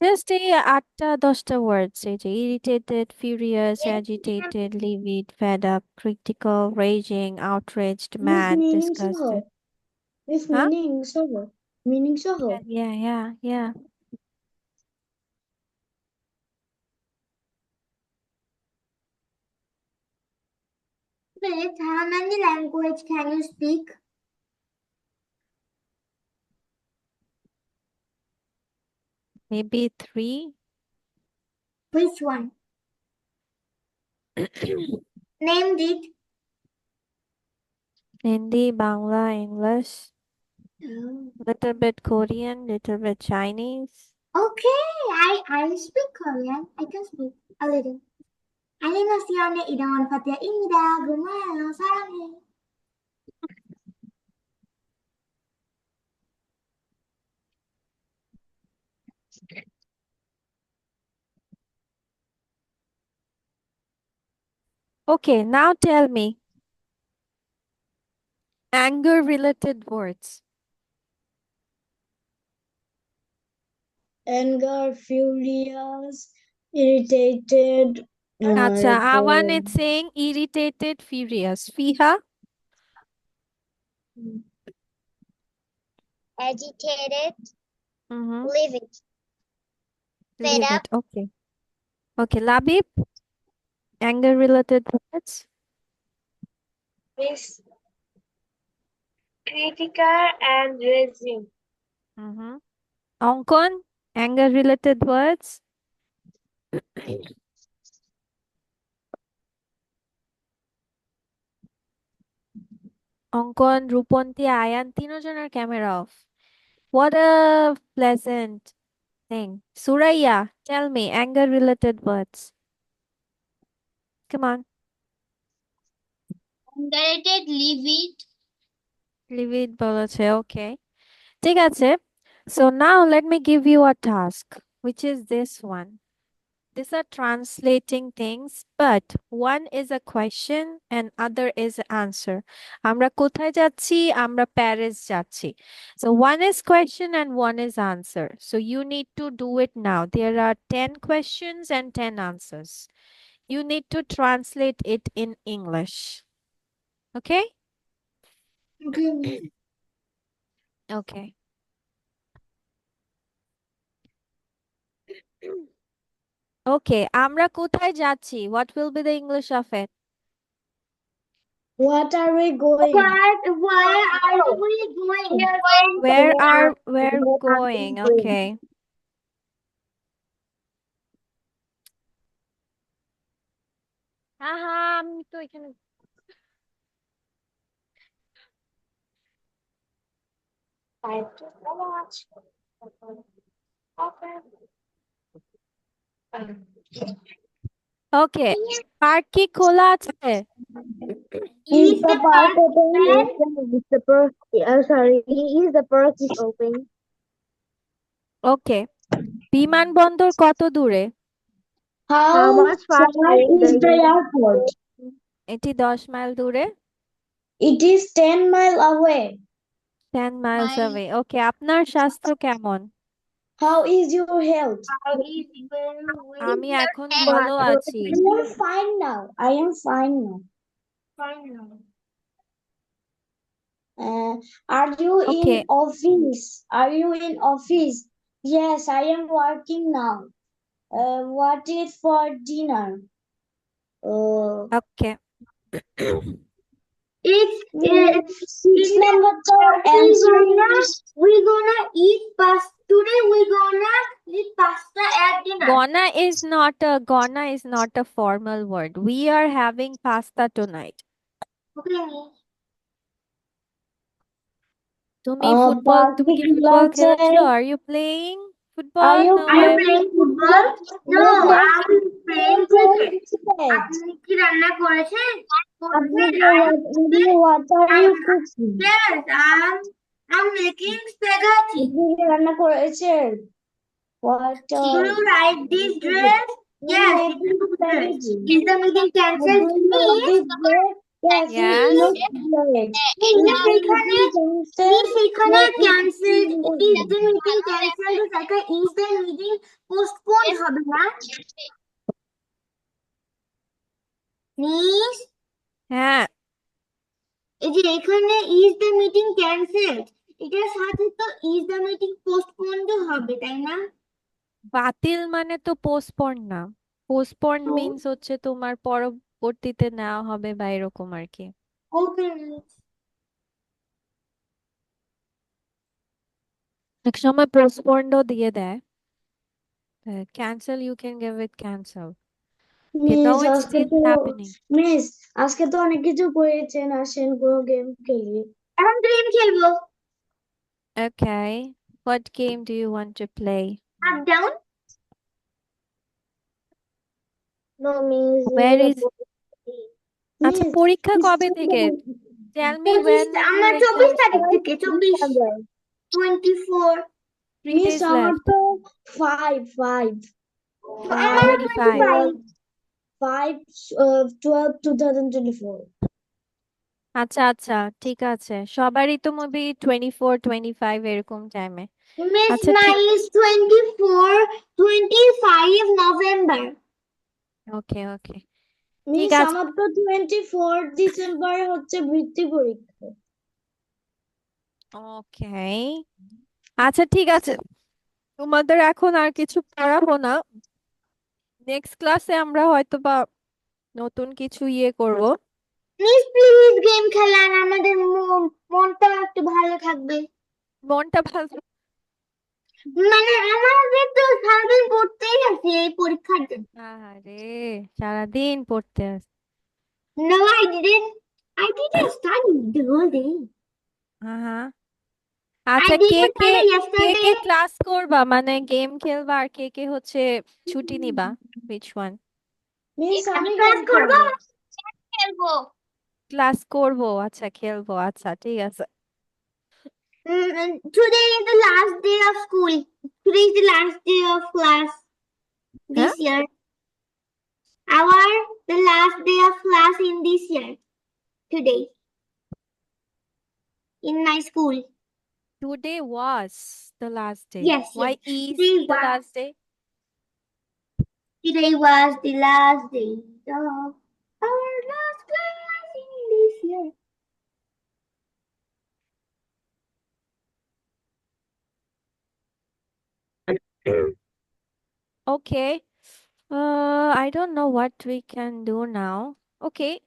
Just এই আটটা দশটা ওয়ার্ডস এই যে irritated furious agitated লিভিড fed up critical raising আউটরেজড Miss mad meaning disgusted soho. Miss Huh? meaning soho. Meaning soho. Yeah, yeah, yeah. Wait, how many language can you speak? Maybe three. Which one? Named it. Hindi, Bangla, English, Oh. little bit Korean, little bit Chinese. Okay, I I speak Korean. I can speak a little. 안녕하세요. 이런 파티아입니다. 고마워요. 사랑해. Okay, now tell me. Anger related words. Anger, furious, irritated. Acha, uh, Awan is saying irritated, furious. Fiha, Agitated, mm-hmm. livid. Fed Leave up. it. Okay. Okay, Labib, anger related words. Miss critical and raging. Mm-hmm. Onkon, anger related words. অঙ্কন রূপন্তী আয়ান তিনজনের camera off What a pleasant thing. Suraya, tell me anger related words. Come on, Agitated, livid. livid বলেছে okay. ঠিক আছে. So now let me give you a task, which is this one. These are translating things, but one is a question and other is answer. আমরা কোথায় যাচ্ছি? আমরা Paris যাচ্ছি. So one is question and one is answer. So you need to do it now. There are 10 questions and 10 answers. You need to translate it in English. Okay? Okay. Okay. Okay, আমরা কোথায় যাচ্ছি? What will be the English of it? What are we going? What, where are we going? Where are we're going? Okay. আহা আমি তো এখানে Thank you so much. Okay. Okay park কি খোলা আছে ওকে বিমান বন্দর কত দূরে এটি দশ মাইল দূরে it is ten mile away ten miles away okay আপনার স্বাস্থ্য কেমন How is your health? আমি এখন ভালো আছি I am fine now. I am fine now. Uh, are you Okay. in office? Are you in office? Yes, I am working now. Uh, what is for dinner? Uh, okay It's, Mm, it's six in the number third we answer gonna is we gonna eat pasta today we gonna eat pasta at dinner gonna is not a gonna is not a formal word we are having pasta tonight okay তুমি Uh, football তুমি কি football particular খেলেছো say- R you playing football Are you No, are you I'm- playing football no I'm playing cricket আপনি কি রান্না করেছেন What are you cooking? yes I'm I'm making spaghetti. রান্না করেছেন What? Uh, Do you like this dress? Yes. Is the meeting cancelled? Please. Yes. সেখানে সেখানে cancel is the meeting cancel সেটা is the meeting postpone হবে না please হ্যাঁ এই যে এখানে ইজ দ্য মিটিং ক্যান্সেলড এটার সাথে তো ইজ দ্য মিটিং পোস্টপোন্ড হবে তাই না? বাতিল মানে তো না। মিন্স হচ্ছে তোমার পরবর্তীতে নেওয়া হবে বা এরকম আর কি। ওকে এক সময় পোস্টপোনও দিয়ে দেয়। Cancel you can give it cancel তো happening. মিস আজকে তো অনেক কিছু করেছেন আসেন কোনো গেম খেলি। এখন গেম খেলব। Okay. What game do you want to play? Up down. No means. Where is? আচ্ছা পরীক্ষা কবে থেকে? Tell me when. আমার 24 তারিখ থেকে 24 24 3 days left. 5 5 5 5 5 12 2024 আচ্ছা আচ্ছা ঠিক আছে। সবারই তো movie twenty four twenty five এরকম টাইমে আচ্ছা, ঠিক- ওকে ওকে মিস আছে। আমার তো ডিসেম্বর হচ্ছে বৃত্তি পরীক্ষা। ওকে আচ্ছা ঠিক আছে। তোমাদের এখন আর কিছু পড়াবো না। নেক্সট ক্লাসে আমরা হয়তো বা নতুন কিছু ইয়ে করব। মিস প্লিজ গেম খেলান আমাদের মন- মনটা একটু ভালো থাকবে। মনটা ভালো। মানে আমাদের তো সারাদিন পড়তেই আছে এই পরীক্ষার জন্য। আরে সারাদিন পড়তে আস No, I didn't. I didn't study the whole day. হ্যাঁ আচ্ছা কে কে কে কে ক্লাস করবা? মানে গেম খেলবা আর কে কে হচ্ছে ছুটি নিবা? Which one? মিস আমি ক্লাস করব? খেলব। খেলবো ক্লাস করবো আচ্ছা খেলবো আচ্ছা ঠিক আছে Mm, today is the last day of school. Today is the last day of class this year. Our the last day of class in this year. Today. In my school. Today was the last day. Yes, Why yes. is Today the was- last day? Today was the last day of Okay. Uh, I don't know what we can do now. Okay.